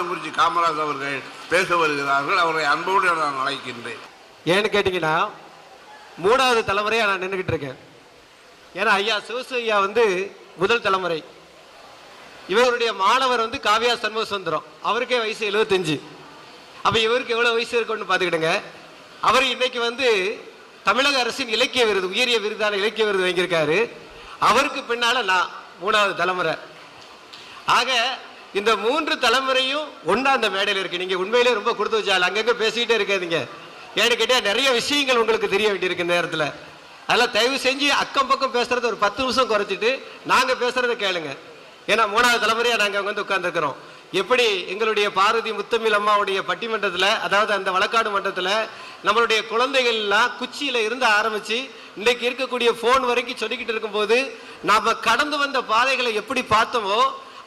குறிச்சி காமராஜ் அவர்கள் பேச வருகிறார்கள். அவரை அன்போடு நான் அழைக்கின்றேன். ஏன்னு கேட்டிங்கன்னா மூணாவது தலைமுறையாக நான் நின்றுக்கிட்டு இருக்கேன். ஏன்னா ஐயா சிவசு ஐயா வந்து முதல் தலைமுறை. இவருடைய மாணவர் வந்து காவியா சண்முக சுந்தரம் அவருக்கே வயசு எழுபத்தஞ்சு அப்போ இவருக்கு எவ்வளோ வயசு இருக்குன்னு பார்த்துக்கிடுங்க. அவர் இன்னைக்கு வந்து தமிழக அரசின் இலக்கிய விருது உயரிய விருதான இலக்கிய விருது வாங்கியிருக்காரு. அவருக்கு பின்னால் நான் மூணாவது தலைமுறை. ஆக இந்த மூன்று தலைமுறையும் ஒன்றா அந்த மேடையில் இருக்கு. நீங்க உண்மையிலே ரொம்ப கொடுத்து வச்சால் அங்கங்க பேசிக்கிட்டே இருக்காதீங்க. ஏன்னு கேட்டா நிறைய விஷயங்கள் உங்களுக்கு தெரிய வேண்டியிருக்கு நேரத்தில். அதெல்லாம் தயவு செஞ்சு அக்கம் பக்கம் பேசுறத ஒரு பத்து நிமிஷம் குறைச்சிட்டு நாங்க பேசுறத கேளுங்க. ஏன்னா மூணாவது தலைமுறையா நாங்க அங்க வந்து உட்கார்ந்துருக்கிறோம். எப்படி எங்களுடைய பார்வதி முத்தமிழ் அம்மாவுடைய பட்டிமன்றத்தில் அதாவது அந்த வழக்காடு மன்றத்தில் நம்மளுடைய குழந்தைகள்லாம் குச்சியில் இருந்து ஆரம்பித்து இன்றைக்கு இருக்கக்கூடிய ஃபோன் வரைக்கும் சொல்லிக்கிட்டு இருக்கும்போது நாம் கடந்து வந்த பாதைகளை எப்படி பார்த்தோமோ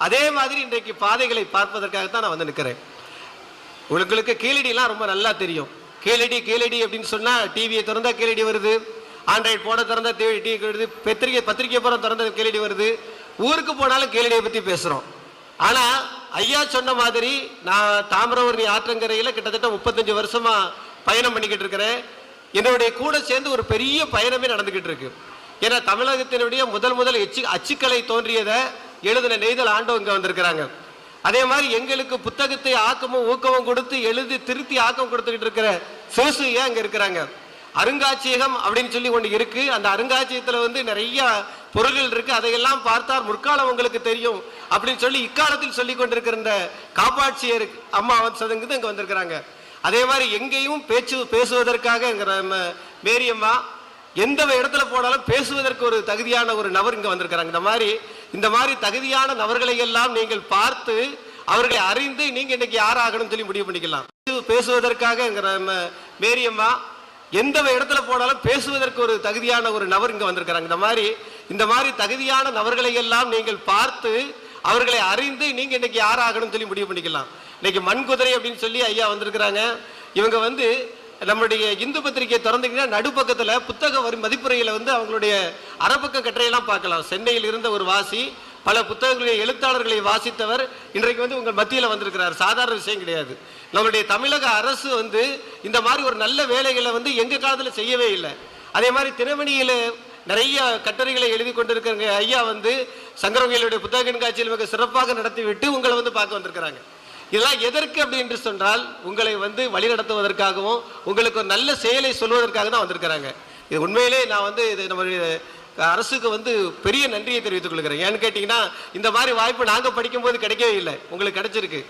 அதே மாதிரி இன்றைக்கு பாதைகளை பார்ப்பதற்காகத்தான் நான் வந்து நிற்கிறேன். உங்களுக்கு கீழடிலாம் ரொம்ப நல்லா தெரியும். கீழடி கீழடி அப்படின்னு சொன்னால் டிவியை திறந்தால் கீழடி வருது. ஆண்ட்ராய்டு போட திறந்தால் டிவி வருது. பத்திரிகை பத்திரிகை போகிற திறந்த கீழடி வருது. ஊருக்கு போனாலும் கீழடியை பற்றி பேசுகிறோம் ஆனால் ஐயா சொன்ன மாதிரி நான் தாமிரவர்ணி ஆற்றங்கரையில் கிட்டத்தட்ட முப்பத்தஞ்சு வருஷமாக பயணம் பண்ணிக்கிட்டு இருக்கிறேன். என்னுடைய கூட சேர்ந்து ஒரு பெரிய பயணமே நடந்துக்கிட்டு இருக்கு. ஏன்னா தமிழகத்தினுடைய முதல் முதல் எச்சு அச்சுக்கலை தோன்றியதை எழுதின நெய்தல் ஆண்டவங்க இங்கே வந்திருக்கிறாங்க. அதே மாதிரி எங்களுக்கு புத்தகத்தை ஆக்கமும் ஊக்கமும் கொடுத்து எழுதி திருத்தி ஆக்கம் கொடுத்துக்கிட்டு இருக்கிற சிவசு ஏன் அங்க இருக்கிறாங்க? அருங்காட்சியகம் அப்படின்னு சொல்லி ஒன்று இருக்கு. அந்த அருங்காட்சியகத்துல வந்து நிறைய பொருள்கள் இருக்கு. அதையெல்லாம் பார்த்தால் முற்காலம் உங்களுக்கு தெரியும் அப்படின்னு சொல்லி இக்காலத்தில் சொல்லி கொண்டிருக்கிற இந்த காப்பாட்சியர் அம்மா வந்து சதங்குது இங்க வந்திருக்கிறாங்க. அதே மாதிரி எங்கேயும் பேச்சு பேசுவதற்காக நம்ம மேரியம்மா எந்த இடத்துல போனாலும் பேசுவதற்கு ஒரு தகுதியான ஒரு நபர் இங்க வந்திருக்கிறாங்க. இந்த மாதிரி இந்த மாதிரி தகுதியான நபர்களை எல்லாம் நீங்கள் பார்த்து அவர்களை அறிந்து நீங்க இன்னைக்கு யார் ஆகணும்னு சொல்லி முடிவு பண்ணிக்கலாம். பேசுவதற்காக நம்ம மேரியம்மா எந்த இடத்துல போனாலும் பேசுவதற்கு ஒரு தகுதியான ஒரு நபர் இங்க வந்திருக்கிறாங்க. இந்த மாதிரி இந்த மாதிரி தகுதியான நபர்களை எல்லாம் நீங்கள் பார்த்து அவர்களை அறிந்து நீங்க இன்னைக்கு யார் ஆகணும்னு சொல்லி முடிவு பண்ணிக்கலாம். இன்னைக்கு மண்குதிரை அப்படின்னு சொல்லி ஐயா வந்திருக்கிறாங்க. இவங்க வந்து நம்முடைய இந்து பத்திரிகையை திறந்தீங்கன்னா நடுப்பக்கத்தில் புத்தக வரி மதிப்புரையில் வந்து அவங்களுடைய அறப்பக்க கட்டுரையெல்லாம் பார்க்கலாம். சென்னையில் இருந்த ஒரு வாசி பல புத்தகங்களுடைய எழுத்தாளர்களை வாசித்தவர் இன்றைக்கு வந்து உங்கள் மத்தியில் வந்திருக்கிறார். சாதாரண விஷயம் கிடையாது. நம்மளுடைய தமிழக அரசு வந்து இந்த மாதிரி ஒரு நல்ல வேலைகளை வந்து எங்கள் காலத்தில் செய்யவே இல்லை. அதே மாதிரி திருமணியில நிறைய கட்டுரைகளை எழுதி கொண்டிருக்கிற ஐயா வந்து சங்கரவங்களுடைய புத்தக கண்காட்சியில் மிக சிறப்பாக நடத்திவிட்டு உங்களை வந்து பார்க்க வந்திருக்கிறாங்க. இதெல்லாம் எதற்கு அப்படி என்று சொன்னால் உங்களை வந்து வழிநடத்துவதற்காகவும் உங்களுக்கு ஒரு நல்ல செயலை சொல்வதற்காக தான் வந்திருக்கிறாங்க. இது உண்மையிலே நான் வந்து இது நம்மளுடைய அரசுக்கு வந்து பெரிய நன்றியை தெரிவித்துக் கொள்கிறேன். ஏன்னு கேட்டிங்கன்னா இந்த மாதிரி வாய்ப்பு நாங்கள் படிக்கும்போது கிடைக்கவே இல்லை. உங்களுக்கு கிடைச்சிருக்கு.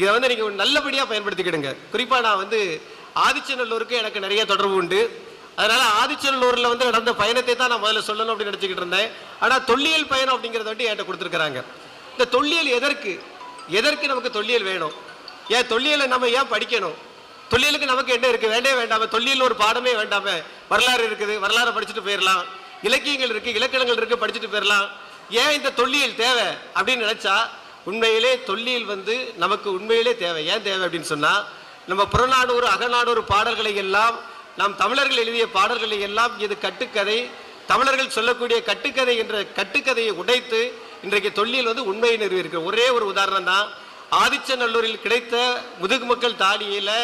இதை வந்து நீங்கள் நல்லபடியாக பயன்படுத்திக்கிடுங்க. குறிப்பாக நான் வந்து ஆதிச்சநல்லூருக்கு எனக்கு நிறைய தொடர்பு உண்டு. அதனால் ஆதிச்சநல்லூரில் வந்து நடந்த பயணத்தை தான் நான் முதல்ல சொல்லணும் அப்படின்னு நினச்சிக்கிட்டு இருந்தேன். ஆனால் தொல்லியல் பயணம் அப்படிங்கிறத வந்து என்கிட்ட கொடுத்துருக்குறாங்க. இந்த தொல்லியல் எதற்கு? எதற்கு நமக்கு தொல்லியல் வேணும்? ஏன் தொல்லியலை நம்ம ஏன் படிக்கணும்? தொல்லியலுக்கு நமக்கு என்ன இருக்குது வேண்டே வேண்டாம. தொல்லியல் ஒரு பாடமே வேண்டாம. வரலாறு இருக்குது. வரலாறு படிச்சுட்டு போயிடலாம் இலக்கியங்கள் இருக்குது இலக்கணங்கள் இருக்குது படிச்சுட்டு போயிடலாம் ஏன் இந்த தொல்லியல் தேவை? அப்படின்னு நினச்சா உண்மையிலே தொல்லியல் வந்து நமக்கு உண்மையிலே தேவை. ஏன் தேவை அப்படின்னு சொன்னால் நம்ம புறநானூறு அகநானூறு பாடல்களை எல்லாம் நாம் தமிழர்கள் எழுதிய பாடல்களை எல்லாம் இது கட்டுக்கதை தமிழர்கள் சொல்லக்கூடிய கட்டுக்கதை என்ற கட்டுக்கதையை உடைத்து இன்றைக்கு தொல்லியல் வந்து உண்மையை நிறுவியிருக்கு ஒரே ஒரு உதாரணம் தான் ஆதிச்சநல்லூரில் கிடைத்த முதுகு மக்கள் தாலியில்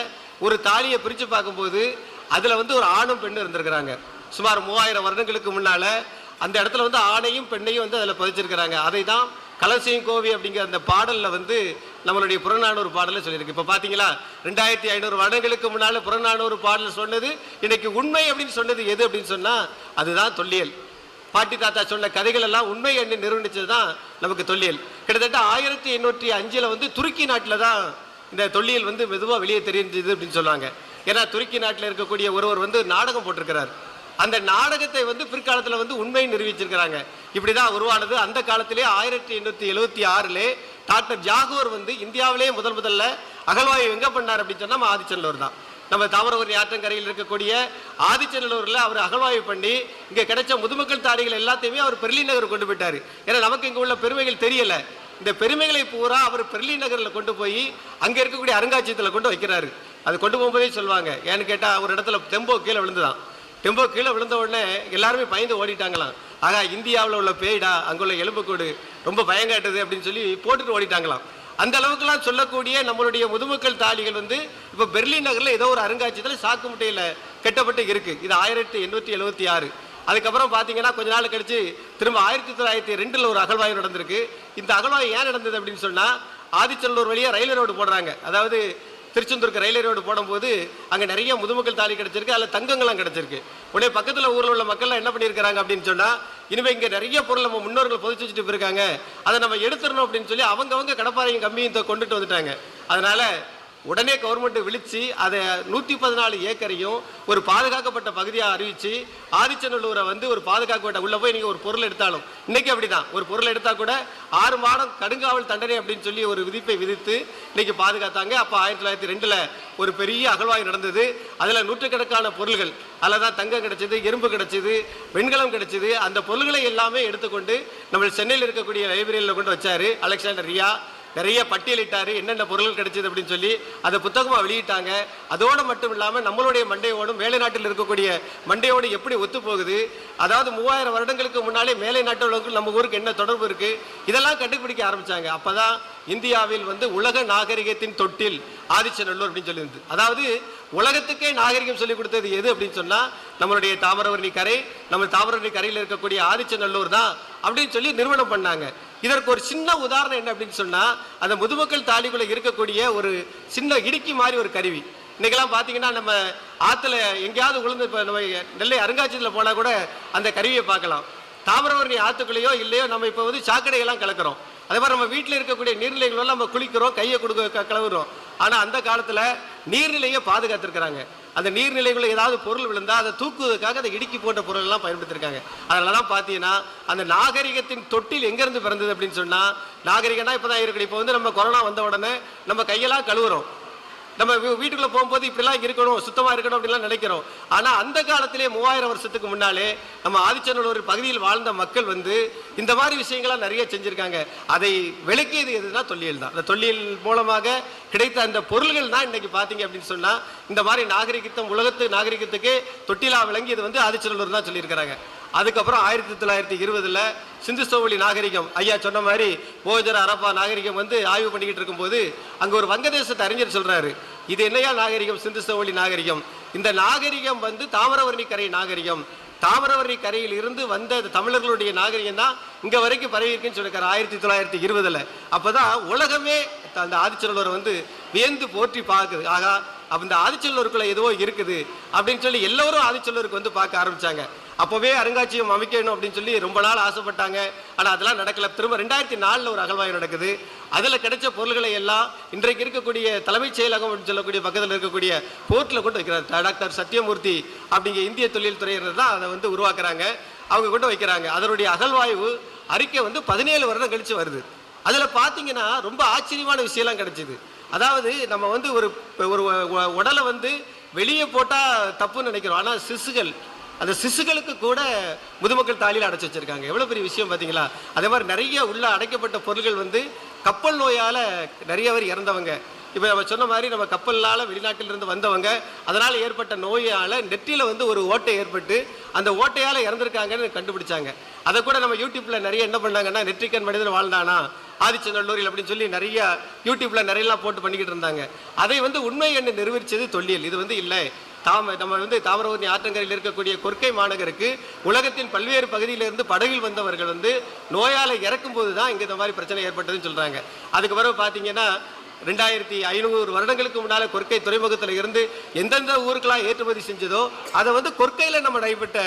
ஒரு தாலியை பிரித்து பார்க்கும்போது அதில் வந்து ஒரு ஆணும் பெண்ணும் இருந்திருக்கிறாங்க. சுமார் மூவாயிரம் வருடங்களுக்கு முன்னால் அந்த இடத்துல வந்து ஆணையும் பெண்ணையும் வந்து அதில் பதிச்சிருக்கிறாங்க. அதை தான் கலசியம் கோவி அப்படிங்கிற அந்த பாடலில் வந்து நம்மளுடைய புறநானூறு பாடலில் சொல்லியிருக்கு. இப்போ பார்த்தீங்களா ரெண்டாயிரத்தி ஐநூறு வருடங்களுக்கு முன்னால் புறநானூறு பாடல் சொன்னது இன்றைக்கு உண்மை அப்படின்னு சொன்னது எது அப்படின்னு சொன்னால் அதுதான் தொல்லியல். பாட்டி தாத்தா சொன்ன கதைகள் எல்லாம் உண்மை என்று நிரூபிச்சது தான் நமக்கு தொல்லியல். கிட்டத்தட்ட ஆயிரத்தி எண்ணூற்றி அஞ்சில் வந்து துருக்கி நாட்டில் தான் இந்த தொல்லியல் வந்து மெதுவாக வெளியே தெரிஞ்சது அப்படின்னு சொல்லுவாங்க ஏன்னா துருக்கி நாட்டில் இருக்கக்கூடிய ஒருவர் வந்து நாடகம் போட்டிருக்கிறார். அந்த நாடகத்தை வந்து பிற்காலத்தில் வந்து உண்மை நிரூபிச்சிருக்கிறாங்க. இப்படி தான் உருவானது. அந்த காலத்திலே ஆயிரத்தி எண்ணூற்றி எழுபத்தி ஆறிலே டாக்டர் ஜாகூர் வந்து இந்தியாவிலேயே முதல் முதல்ல அகழ்வாய்வு எங்கே பண்ணார் அப்படின்னு சொன்னால் நம்ம தான். நம்ம தாமிரபரணி ஆற்றங்கரையில் இருக்கக்கூடிய ஆதிச்சநல்லூரில் அவர் அகழ்வாய்வு பண்ணி இங்கே கிடைச்ச முதுமக்கள் தாடிகள் எல்லாத்தையுமே அவர் பெர்லி நகர் கொண்டு போயிட்டார். ஏன்னா நமக்கு இங்கே உள்ள பெருமைகள் தெரியலை. இந்த பெருமைகளை பூரா அவர் பெர்லி நகரில் கொண்டு போய் அங்கே இருக்கக்கூடிய அருங்காட்சியகத்தில் கொண்டு வைக்கிறாரு. அது கொண்டு போகும்போதே சொல்லுவாங்க. ஏன்னு கேட்டால் ஒரு இடத்துல தெம்போ கீழே விழுந்துதான். டெம்போ கீழே விழுந்த உடனே எல்லாருமே பயந்து ஓடிட்டாங்களாம். ஆகா இந்தியாவில் உள்ள பேய்டா அங்குள்ள எலும்புக்கூடு ரொம்ப பயங்காட்டுது அப்படின்னு சொல்லி போட்டுட்டு ஓடிட்டாங்களாம். அந்த அளவுக்குலாம் சொல்லக்கூடிய நம்மளுடைய முதுமக்கள் தாலிகள் வந்து இப்போ பெர்லின் நகரில் ஏதோ ஒரு அருங்காட்சியத்தில் சாக்கு முட்டையில் கட்டப்பட்டு இருக்கு. இது ஆயிரத்தி எண்ணூற்றி எழுபத்தி ஆறு. அதுக்கப்புறம் பார்த்தீங்கன்னா கொஞ்ச நாள் கழிச்சு திரும்ப ஆயிரத்தி தொள்ளாயிரத்தி ரெண்டில் ஒரு அகழ்வாய்வு நடந்திருக்கு. இந்த அகழ்வாய்வு ஏன் நடந்தது அப்படின்னு சொன்னால் ஆதிச்சல்லூர் வழியாக ரயில்வே ரோடு போடுறாங்க. அதாவது திருச்செந்தூருக்கு ரயில்வே ரோடு போடும்போது அங்கே நிறைய முதுமக்கள் தாலி கிடச்சிருக்கு அதில் தங்கங்கள்லாம் கிடச்சிருக்கு. உடனே பக்கத்தில் ஊரில் உள்ள மக்கள்லாம் என்ன பண்ணியிருக்கிறாங்க அப்படின்னு சொன்னால் இனிமேல் இங்கே நிறைய பொருள் நம்ம முன்னோர்கள் புதைச்சு வச்சுட்டு போயிருக்காங்க. அதை நம்ம எடுத்துடணும் அப்படின்னு சொல்லி அவங்கவங்க கடப்பாறையும் கம்மியும் கொண்டுட்டு வந்துட்டாங்க. அதனால் உடனே கவர்மெண்ட்டை விழித்து அதை நூற்றி பதினாலு ஏக்கரையும் ஒரு பாதுகாக்கப்பட்ட பகுதியாக அறிவித்து ஆதிச்சநல்லூரை வந்து ஒரு பாதுகாக்கப்பட்ட உள்ளே போய் நீங்கள் ஒரு பொருள் எடுத்தாலும். இன்னைக்கு அப்படிதான். ஒரு பொருள் எடுத்தால் கூட ஆறு மாதம் கடுங்காவல் தண்டனை அப்படின்னு சொல்லி ஒரு விதிப்பை விதித்து இன்றைக்கி பாதுகாத்தாங்க. அப்போ ஆயிரத்தி தொள்ளாயிரத்தி ரெண்டில் ஒரு பெரிய அகழ்வாய் நடந்தது. அதில் நூற்றுக்கணக்கான பொருள்கள் அதில் தான் தங்கம் கிடச்சிது எறும்பு கிடச்சிது வெண்கலம் கிடச்சிது. அந்த பொருள்களை எல்லாமே எடுத்துக்கொண்டு நம்ம சென்னையில் இருக்கக்கூடிய லைப்ரரியில் கொண்டு வச்சார் அலெக்சாண்டர் ரியா. நிறைய பட்டியலிட்டார் என்னென்ன பொருள் கிடைச்சது அப்படின்னு சொல்லி அதை புத்தகமாக வெளியிட்டாங்க. அதோடு மட்டும் இல்லாமல் நம்மளுடைய மண்டையோடும் மேலை நாட்டில் இருக்கக்கூடிய மண்டையோடு எப்படி ஒத்து போகுது அதாவது மூவாயிரம் வருடங்களுக்கு முன்னாலே மேலை நாட்டவர்களுக்கு நம்ம ஊருக்கு என்ன தொடர்பு இருக்குது இதெல்லாம் கண்டுபிடிக்க ஆரம்பித்தாங்க அப்போ தான் இந்தியாவில் வந்து உலக நாகரிகத்தின் தொட்டில் ஆதிச்சநல்லூர் அப்படின்னு சொல்லியிருந்து அதாவது உலகத்துக்கே நாகரிகம் சொல்லிக் கொடுத்தது எது அப்படின்னு சொன்னால் நம்மளுடைய தாமிரபரணி கரை நம்ம தாமிரபரணி கரையில் இருக்கக்கூடிய ஆதிச்சநல்லூர் தான் அப்படின்னு சொல்லி நிறுவனம் பண்ணாங்க. இதற்கு ஒரு சின்ன உதாரணம் என்ன அப்படின்னு சொன்னால் அந்த முதுமக்கள் தாலிக்குள்ள இருக்கக்கூடிய ஒரு சின்ன இடுக்கி மாதிரி ஒரு கருவி. இன்றைக்கெல்லாம் பார்த்தீங்கன்னா நம்ம ஆற்றுல எங்கேயாவது விழுந்து இப்போ நம்ம நெல்லை அருங்காட்சியத்தில் போனால் கூட அந்த கருவியை பார்க்கலாம். தாமிரபரணி ஆற்றுக்குள்ளேயோ இல்லையோ நம்ம இப்போ வந்து சாக்கடையெல்லாம் கலக்கிறோம். அதே மாதிரி நம்ம வீட்டில் இருக்கக்கூடிய நீர்நிலைகளெல்லாம் நம்ம குளிக்கிறோம் கையை கொடுக்க கலவுறோம் ஆனால் அந்த காலத்தில் நீர்நிலையை பாதுகாத்துருக்குறாங்க. அந்த நீர்நிலைக்குள்ள ஏதாவது பொருள் விழுந்தால் அதை தூக்குவதற்காக அதை இடுக்கி போன்ற பொருள்லாம் பயன்படுத்தியிருக்காங்க பயன்படுத்திருக்காங்க தான் பார்த்தீங்கன்னா அந்த நாகரிகத்தின் தொட்டில் எங்கேருந்து பிறந்தது அப்படின்னு சொன்னால் நாகரிகம்னா இப்போ தான் இருக்கணும் இப்போ வந்து நம்ம கொரோனா வந்த உடனே நம்ம கையெல்லாம் கழுவுறோம். நம்ம வீட்டுக்குள்ளே வீட்டுக்குள்ள போகும்போது இப்படிலாம் இருக்கணும் சுத்தமாக இருக்கணும் அப்படிலாம் நினைக்கிறோம். ஆனால் அந்த காலத்திலே மூவாயிரம் வருஷத்துக்கு முன்னாலே நம்ம ஆதிச்சநல்லூர் பகுதியில் வாழ்ந்த மக்கள் வந்து இந்த மாதிரி விஷயங்கள்லாம் நிறைய செஞ்சுருக்காங்க. அதை விளக்கியது எதுனா தொல்லியல் தான். அந்த தொல்லியல் மூலமாக கிடைத்த அந்த பொருள்கள் தான் இன்னைக்கு பார்த்தீங்க அப்படின்னு சொன்னால் இந்த மாதிரி நாகரிகத்தம் உலகத்து நாகரிகத்துக்கு தொட்டிலா விளங்கியது வந்து ஆதிச்சநல்லூர் தான் சொல்லியிருக்கிறாங்க. அதுக்கப்புறம் ஆயிரத்தி தொள்ளாயிரத்தி இருபதுல சிந்து நாகரிகம். ஐயா சொன்ன மாதிரி போஜர அரப்பா நாகரிகம் வந்து ஆய்வு பண்ணிக்கிட்டு இருக்கும்போது அங்கே ஒரு வங்கதேசத்தை அறிஞர் சொல்கிறாரு இது என்னையா நாகரிகம்? சிந்து நாகரிகம். இந்த நாகரிகம் வந்து தாமிரவர்ணி கரை நாகரிகம். தாமிரவர்ணி கரையில் இருந்து வந்த தமிழர்களுடைய நாகரிகம் தான் இங்கே வரைக்கும் பரவி இருக்குன்னு சொல்லிருக்காரு ஆயிரத்தி தொள்ளாயிரத்தி இருபதில். அப்போ தான் உலகமே அந்த ஆதிச்சநல்லூரை வந்து வியந்து போற்றி பார்க்குது. ஆகா அந்த இந்த எதுவோ இருக்குது அப்படின்னு சொல்லி எல்லோரும் ஆதிச்சநல்லூருக்கு வந்து பார்க்க ஆரம்பித்தாங்க அப்போவே அருங்காட்சியகம் அமைக்கணும் அப்படின்னு சொல்லி ரொம்ப நாள் ஆசைப்பட்டாங்க. ஆனால் அதெல்லாம் நடக்கல. திரும்ப ரெண்டாயிரத்தி நாலில் ஒரு அகழ்வாய்வு நடக்குது. அதில் கிடைச்ச பொருள்களை எல்லாம் இன்றைக்கு இருக்கக்கூடிய தலைமைச் செயலகம் அப்படின்னு சொல்லக்கூடிய பக்கத்தில் இருக்கக்கூடிய போர்ட்டில் கொண்டு வைக்கிறார் டாக்டர் சத்யமூர்த்தி அப்படிங்கிற இந்திய தொழில்துறையினர் தான் அதை வந்து உருவாக்குறாங்க. அவங்க கொண்டு வைக்கிறாங்க. அதனுடைய அகழ்வாய்வு அறிக்கை வந்து பதினேழு வருடம் கழித்து வருது. அதில் பார்த்தீங்கன்னா ரொம்ப ஆச்சரியமான விஷயம்லாம் கிடைச்சிது. அதாவது நம்ம வந்து ஒரு ஒரு உடலை வந்து வெளியே போட்டால் தப்புன்னு நினைக்கிறோம். ஆனால் சிசுகள் அந்த சிசுகளுக்கு கூட முதுமக்கள் தாலியில் அடைச்சி வச்சிருக்காங்க. எவ்வளோ பெரிய விஷயம் பார்த்தீங்களா அதே மாதிரி நிறைய உள்ள அடைக்கப்பட்ட பொருட்கள் வந்து கப்பல் நோயால் நிறைய பேர் இறந்தவங்க. இப்போ நம்ம சொன்ன மாதிரி நம்ம கப்பலால் வெளிநாட்டிலிருந்து வந்தவங்க அதனால் ஏற்பட்ட நோயால் நெற்றியில் வந்து ஒரு ஓட்டை ஏற்பட்டு அந்த ஓட்டையால் இறந்துருக்காங்கன்னு கண்டுபிடிச்சாங்க. அதை கூட நம்ம யூடியூப்பில் நிறைய என்ன பண்ணாங்கன்னா நெற்றிக்கண் மனிதன் வாழ்ந்தானா ஆதிச்சநல்லூரில் அப்படின்னு சொல்லி நிறைய யூடியூப்பில் நிறையலாம் போட்டு பண்ணிக்கிட்டு இருந்தாங்க. அதை வந்து உண்மை என்று நிரூபித்தது தொல்லியல். இது வந்து இல்லை. தாம நம்ம வந்து தாமிரபரணி ஆற்றங்கரையில் இருக்கக்கூடிய கொற்கை மாநகருக்கு உலகத்தின் பல்வேறு பகுதியிலிருந்து படகில் வந்தவர்கள் வந்து நோயால் இறக்கும் போது தான் இங்கே இந்த மாதிரி பிரச்சனை ஏற்பட்டதுன்னு சொல்கிறாங்க அதுக்கு பிறகு பார்த்தீங்கன்னா ரெண்டாயிரத்தி ஐநூறு வருடங்களுக்கு முன்னால் கொற்கை துறைமுகத்தில் இருந்து எந்தெந்த ஊருக்கெல்லாம் ஏற்றுமதி செஞ்சதோ அதை வந்து கொற்கையில் நம்ம நடைபெற்ற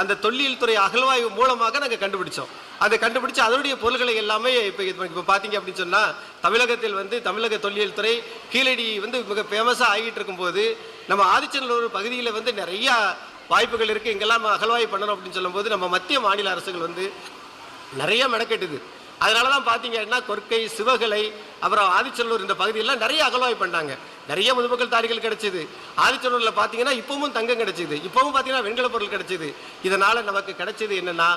அந்த தொல்லியல் துறை அகழ்வாய்வு மூலமாக நாங்கள் கண்டுபிடிச்சோம். அதை கண்டுபிடிச்சு அதனுடைய பொருள்களை எல்லாமே இப்போ இப்போ பார்த்தீங்க அப்படின்னு சொன்னால் தமிழகத்தில் வந்து தமிழக தொல்லியல் துறை கீழடி வந்து மிக ஃபேமஸாக ஆகிட்டு இருக்கும்போது நம்ம ஆதிச்சநல்லூர் பகுதியில் வந்து நிறையா வாய்ப்புகள் இருக்குது இங்கெல்லாம் அகழ்வாய்வு பண்ணணும் அப்படின்னு சொல்லும்போது நம்ம மத்திய மாநில அரசுகள் வந்து நிறைய மெனக்கெட்டுது. அதனால தான் பார்த்தீங்கன்னா கொற்கை சிவகலை அப்புறம் ஆதிச்சநல்லூர் இந்த பகுதியெல்லாம் நிறைய அகழ்வாய்வு பண்ணாங்க நிறைய முதுமக்கள் தாரிகள் கிடைச்சிது. ஆதிச்சநல்லூரில் பார்த்தீங்கன்னா இப்பவும் தங்கம் கிடைச்சிது. இப்பவும் பார்த்தீங்கன்னா வெண்கல பொருள் கிடைச்சிது. இதனால் நமக்கு கிடைச்சது என்னென்னா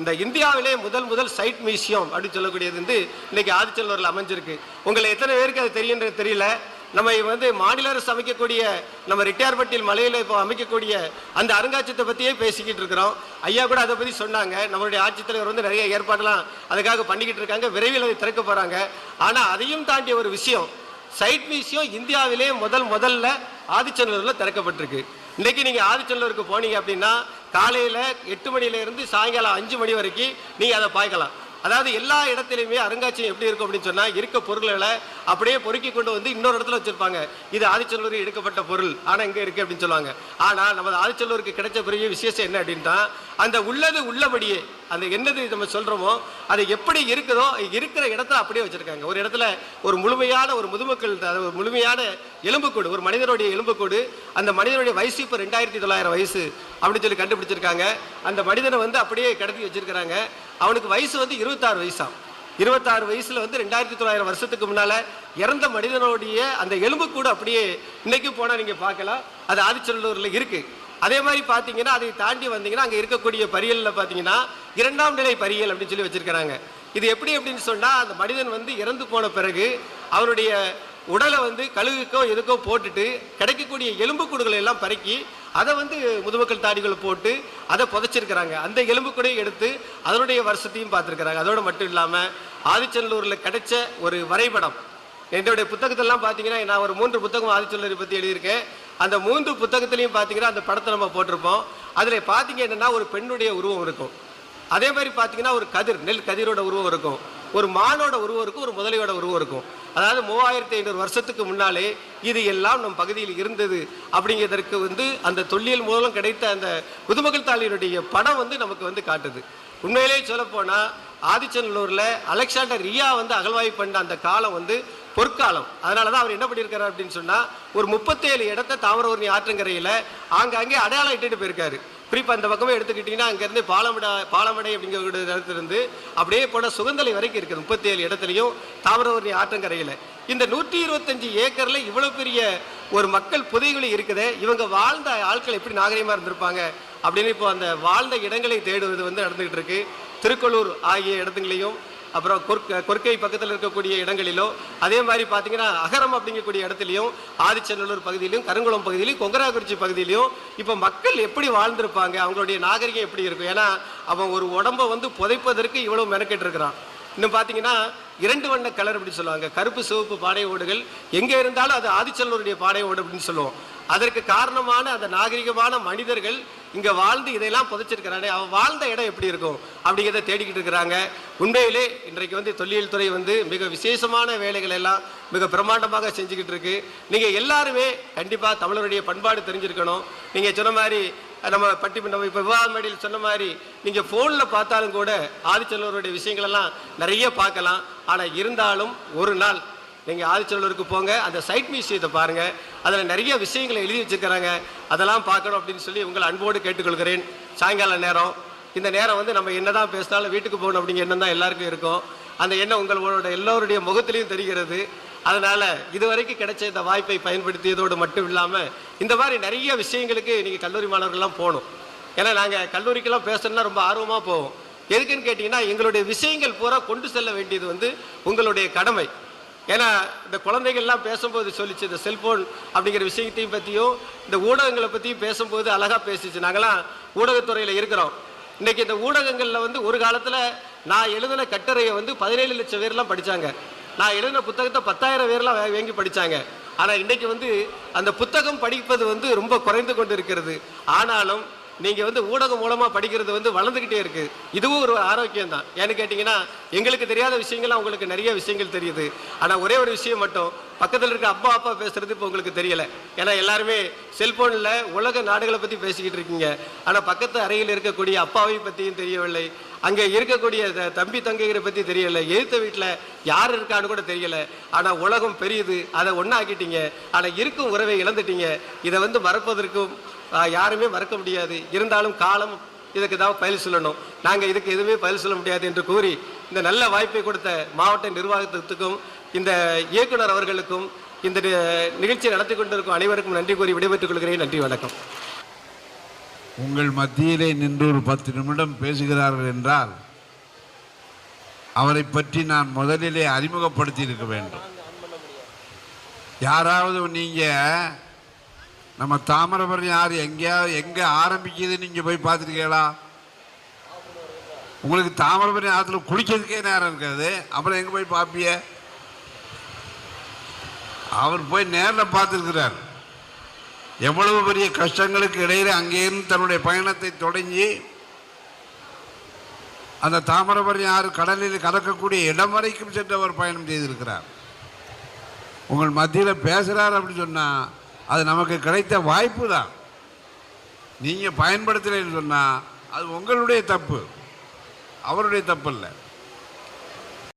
இந்த இந்தியாவிலே முதல் முதல் சைட் மியூசியம் அப்படின்னு சொல்லக்கூடியது வந்து இன்னைக்கு ஆதிச்சநல்லூரில் அமைஞ்சிருக்கு. உங்களை எத்தனை பேருக்கு அது தெரியுன்றது தெரியல. நம்ம வந்து மாநில அரசு அமைக்கக்கூடிய நம்ம ரிட்டையர்மெண்டில் மலையில் இப்போ அமைக்கக்கூடிய அந்த அருங்காட்சியத்தை பற்றியே பேசிக்கிட்டு இருக்கிறோம். ஐயா கூட அதை பற்றி சொன்னாங்க. நம்மளுடைய ஆட்சித்தலைவர் வந்து நிறைய ஏற்பாடெல்லாம் அதுக்காக பண்ணிக்கிட்டு இருக்காங்க. விரைவில் அதை திறக்க போகிறாங்க ஆனால் அதையும் தாண்டிய ஒரு விஷயம் சைட் மியூசியம் இந்தியாவிலே முதல் முதல்ல ஆதிச்சநல்லூரில் திறக்கப்பட்டிருக்கு. இன்றைக்கி நீங்கள் ஆதிச்சநல்லூருக்கு போனீங்க அப்படின்னா காலையில் எட்டு மணியிலேருந்து சாயங்காலம் அஞ்சு மணி வரைக்கும் நீங்கள் அதை பார்க்கலாம். அதாவது எல்லா இடத்துலையுமே அருங்காட்சியகம் எப்படி இருக்கும் அப்படின்னு சொன்னால் இருக்க பொருள்களை அப்படியே பொறுக்கி கொண்டு வந்து இன்னொரு இடத்துல வச்சிருப்பாங்க. இது ஆதிச்சநல்லூரில் எடுக்கப்பட்ட பொருள். ஆனால் இங்கே இருக்குது அப்படின்னு சொல்லுவாங்க. ஆனால் நமது ஆதிச்சல்லூருக்கு கிடைச்ச பெரிய விசேஷம் என்ன அப்படின்னா அந்த உள்ளது உள்ளபடியே அந்த என்னது நம்ம சொல்கிறோமோ அது எப்படி இருக்குதோ இருக்கிற இடத்துல அப்படியே வச்சுருக்காங்க. ஒரு இடத்துல ஒரு முழுமையான ஒரு முதுமக்கள் அதாவது ஒரு முழுமையான எலும்புக்கூடு ஒரு மனிதனுடைய எலும்புக்கூடு அந்த மனிதனுடைய வயசு இப்போ ரெண்டாயிரத்தி தொள்ளாயிரம் வயசு அப்படின்னு சொல்லி கண்டுபிடிச்சிருக்காங்க. அந்த மனிதனை வந்து அப்படியே கடத்தி வச்சிருக்கிறாங்க. அவனுக்கு வயசு வந்து இருபத்தாறு வயசாம். இருபத்தாறு வயசில் வந்து ரெண்டாயிரத்தி தொள்ளாயிரம் வருஷத்துக்கு முன்னால் இறந்த மனிதனுடைய அந்த எலும்புக்கூடு அப்படியே இன்றைக்கி போனால் நீங்கள் பார்க்கலாம். அது ஆதிச்சநல்லூர்ல இருக்குது அதே மாதிரி பார்த்தீங்கன்னா அதை தாண்டி வந்தீங்கன்னா அங்கே இருக்கக்கூடிய பரியலில் பார்த்தீங்கன்னா இரண்டாம் நிலை பரியல் அப்படின்னு சொல்லி வச்சுருக்கிறாங்க. இது எப்படி அப்படின்னு சொன்னால் அந்த மனிதன் வந்து இறந்து போன பிறகு அவருடைய உடலை வந்து கழுகுக்கோ எதுக்கோ போட்டுட்டு கிடைக்கக்கூடிய எலும்புக்கூடுகளை எல்லாம் பறக்கி அதை வந்து முதுமக்கள் தாடிகளை போட்டு அதை புதைச்சிருக்கிறாங்க. அந்த எலும்புக்கூடையும் எடுத்து அதனுடைய வருஷத்தையும் பார்த்துருக்குறாங்க. அதோடு மட்டும் இல்லாமல் ஆதிச்சநல்லூரில் கிடைச்ச ஒரு வரைபடம். என்னுடைய புத்தகத்தெல்லாம் பார்த்தீங்கன்னா நான் ஒரு மூன்று புத்தகம் ஆதிச்சநல்லூரை பற்றி எழுதியிருக்கேன். அந்த மூன்று புத்தகத்துலையும் பார்த்தீங்கன்னா அந்த படத்தை நம்ம போட்டிருப்போம். அதில் பார்த்தீங்க என்னென்னா ஒரு பெண்ணுடைய உருவம் இருக்கும். அதே மாதிரி பார்த்தீங்கன்னா ஒரு கதிர் நெல் கதிரோட உருவம் இருக்கும். ஒரு மானோட உருவம் இருக்கும் ஒரு முதலையோட உருவம் இருக்கும். அதாவது மூவாயிரத்தி ஐநூறு வருஷத்துக்கு முன்னாலே இது எல்லாம் நம் பகுதியில் இருந்தது அப்படிங்கிறதற்கு வந்து அந்த தொல்லியல் மூலம் கிடைத்த அந்த புதுமகள் தாளினுடைய படம் வந்து நமக்கு வந்து காட்டுது. உண்மையிலேயே சொல்லப்போனால் ஆதிச்சநல்லூரில் அலெக்சாண்டர் ரியா வந்து அகழ்வாய் பண்ண அந்த காலம் வந்து பொற்காலம். அதனால தான் அவர் என்ன பண்ணியிருக்காரு அப்படின்னு சொன்னால் ஒரு முப்பத்தேழு இடத்த தாமிரவர்ணி ஆற்றங்கரையில் ஆங்காங்கே அடையாளம் இட்டுட்டு போயிருக்காரு. குறிப்பாக அந்த பக்கமே எடுத்துக்கிட்டிங்கன்னா அங்கேருந்து பாலமடா பாலமடை அப்படிங்கிற இடத்துலேருந்து அப்படியே போன சுகந்தலை வரைக்கும் இருக்குது முப்பத்தேழு இடத்துலையும் தாமிரவர்ணி ஆற்றங்கரையில். இந்த நூற்றி இருபத்தஞ்சு ஏக்கரில் இவ்வளோ பெரிய ஒரு மக்கள் புதைகுழி இருக்குது இவங்க வாழ்ந்த ஆட்கள் எப்படி நாகரிகமாக இருந்திருப்பாங்க அப்படின்னு இப்போ அந்த வாழ்ந்த இடங்களை தேடுவது வந்து நடந்துகிட்டு இருக்கு. திருக்கொள்ளூர் ஆகிய இடத்துங்களையும் அப்புறம் கொர்க்க கொர்க்கை பக்கத்தில் இருக்கக்கூடிய இடங்களிலோ அதே மாதிரி பார்த்தீங்கன்னா அகரம் அப்படிங்கக்கூடிய இடத்துலையும் ஆதிச்சநல்லூர் பகுதியிலையும் கருங்குளம் பகுதியிலையும் கொங்கராக்குறிச்சி பகுதியிலையும் இப்போ மக்கள் எப்படி வாழ்ந்திருப்பாங்க அவங்களுடைய நாகரிகம் எப்படி இருக்கும்? ஏன்னா அவன் ஒரு உடம்பை வந்து புதைப்பதற்கு இவ்வளோ மெனக்கெட்டு இருக்கிறான். இன்னும் பார்த்தீங்கன்னா இரண்டு வண்ண கலர் அப்படி சொல்லுவாங்க. கருப்பு சிவப்பு பாடை ஓடுகள் எங்கே இருந்தாலும் அது ஆதிச்சல்லூருடைய பாடை ஓடு அப்படின்னு சொல்லுவோம். அதற்கு காரணமான அந்த நாகரிகமான மனிதர்கள் இங்கே வாழ்ந்து இதையெல்லாம் புதைச்சிருக்கிறானே அவன் வாழ்ந்த இடம் எப்படி இருக்கும் அப்படிங்கிறத தேடிக்கிட்டு இருக்கிறாங்க. உண்மையிலே இன்றைக்கு வந்து தொல்லியல் துறை வந்து மிக விசேஷமான வேலைகள் எல்லாம் மிக பிரம்மாண்டமாக செஞ்சுக்கிட்டு இருக்கு. நீங்கள் எல்லாருமே கண்டிப்பாக தமிழருடைய பண்பாடு தெரிஞ்சிருக்கணும். நீங்கள் சொன்ன மாதிரி நம்ம பட்டி நம்ம இப்போ விவாத மேடையில் சொன்ன மாதிரி நீங்கள் ஃபோனில் பார்த்தாலும் கூட ஆதிச்சல்லூருடைய விஷயங்களெல்லாம் நிறைய பார்க்கலாம். ஆனால் இருந்தாலும் ஒரு நாள் நீங்கள் ஆதிச்சலூருக்கு போங்க அந்த சைட் மியூசியத்தை பாருங்கள் அதில் நிறைய விஷயங்களை எழுதி வச்சுருக்கிறாங்க. அதெல்லாம் பார்க்கணும் அப்படின்னு சொல்லி உங்களை அன்போடு கேட்டுக்கொள்கிறேன். சாயங்கால நேரம். இந்த நேரம் வந்து நம்ம என்னதான் பேசினாலும் வீட்டுக்கு போகணும் அப்படிங்கிற எண்ணம் தான் எல்லாருக்கும் இருக்கும். அந்த எண்ணம் உங்களோட எல்லோருடைய முகத்திலையும் தெரிகிறது. அதனால் இதுவரைக்கும் கிடைச்ச இந்த வாய்ப்பை பயன்படுத்தியதோடு மட்டும் இல்லாமல் இந்த மாதிரி நிறைய விஷயங்களுக்கு நீங்கள் கல்லூரி மாணவர்கள்லாம் போகணும். ஏன்னா நாங்கள் கல்லூரிக்கெல்லாம் பேசணும்னா ரொம்ப ஆர்வமாக போவோம். எதுக்குன்னு கேட்டிங்கன்னா எங்களுடைய விஷயங்கள் பூரா கொண்டு செல்ல வேண்டியது வந்து உங்களுடைய கடமை. ஏன்னா இந்த குழந்தைகள்லாம் பேசும்போது சொல்லிச்சு இந்த செல்போன் அப்படிங்கிற விஷயத்தையும் பற்றியும் இந்த ஊடகங்களை பற்றியும் பேசும்போது அழகாக பேசிச்சு. நாங்களாம் ஊடகத்துறையில் இருக்கிறோம். இன்னைக்கு இந்த ஊடகங்களில் வந்து ஒரு காலத்தில் நான் எழுதின கட்டுரையை வந்து பதினேழு லட்சம் பேர்லாம் படித்தாங்க நான் எழுதின புத்தகத்தை பத்தாயிரம் பேர்லாம் வே- வாங்கி படித்தாங்க ஆனால் இன்றைக்கி வந்து அந்த புத்தகம் படிப்பது வந்து ரொம்ப குறைந்து கொண்டு இருக்கிறது ஆனாலும் நீங்கள் வந்து ஊடகம் மூலமாக படிக்கிறது வந்து வளர்ந்துக்கிட்டே இருக்குது இதுவும் ஒரு ஆரோக்கியம் தான் ஏன்னு கேட்டிங்கன்னா எங்களுக்கு தெரியாத விஷயங்கள்லாம் உங்களுக்கு நிறைய விஷயங்கள் தெரியுது. ஆனால் ஒரே ஒரு விஷயம் மட்டும் பக்கத்தில் இருக்க அப்பா அப்பா பேசுகிறது இப்போ உங்களுக்கு தெரியலை. ஏன்னா எல்லாருமே செல்ஃபோனில் உலக நாடுகளை பற்றி பேசிக்கிட்டு இருக்கீங்க. ஆனால் பக்கத்து அறையில் இருக்கக்கூடிய அப்பாவை பற்றியும் தெரியவில்லை. அங்கே இருக்கக்கூடிய தம்பி தங்கைகளை பற்றி தெரியலை எழுத்த வீட்டில் யார் இருக்கான்னு கூட தெரியலை. ஆனால் உலகம் பெரியது. அதை ஒன்றாக்கிட்டீங்க ஆனால் இருக்கும் உறவை இழந்துட்டீங்க. இதை வந்து மறப்பதற்கும் யாருமே மறக்க முடியாது. இருந்தாலும் காலம் இதுக்கு தான் பதில் சொல்லணும். நாங்கள் இதுக்கு எதுவுமே பதில் சொல்ல முடியாது என்று கூறி இந்த நல்ல வாய்ப்பை கொடுத்த மாவட்ட நிர்வாகத்துக்கும் இந்த இயக்குனர் அவர்களுக்கும் இந்த நிகழ்ச்சி நடத்தி கொண்டிருக்கும் அனைவருக்கும் நன்றி கூறி விடைபெற்றுக் கொள்கிறேன். நன்றி வணக்கம். உங்கள் மத்தியிலே நின்று ஒரு பத்து நிமிடம் பேசுகிறார்கள் என்றால் அவரை பற்றி நான் முதலிலே அறிமுகப்படுத்தி இருக்க வேண்டும். யாராவது நீங்கள் நம்ம தாமிரபரணி ஆறு எங்கேயாவது எங்கே ஆரம்பிக்குதுன்னு நீங்கள் போய் பார்த்துருக்கீங்களா? உங்களுக்கு தாமிரபரணி ஆற்றுல குளிக்கிறதுக்கே நேரம் இருக்காது. அப்புறம் எங்கே போய் பார்ப்பிய அவர் போய் நேரில் பார்த்துருக்கிறார். எவ்வளவு பெரிய கஷ்டங்களுக்கு இடையில அங்கேயிருந்து தன்னுடைய பயணத்தை தொடங்கி அந்த தாமிரபரணி ஆறு கடலில் கலக்கக்கூடிய இடம் வரைக்கும் சென்று அவர் பயணம் செய்திருக்கிறார். உங்கள் மத்தியில் பேசுகிறார் அப்படின்னு சொன்னால் அது நமக்கு கிடைத்த வாய்ப்பு தான் நீங்கள் பயன்படுத்தலைன்னு சொன்னால் அது உங்களுடைய தப்பு. அவருடைய தப்பு இல்லை.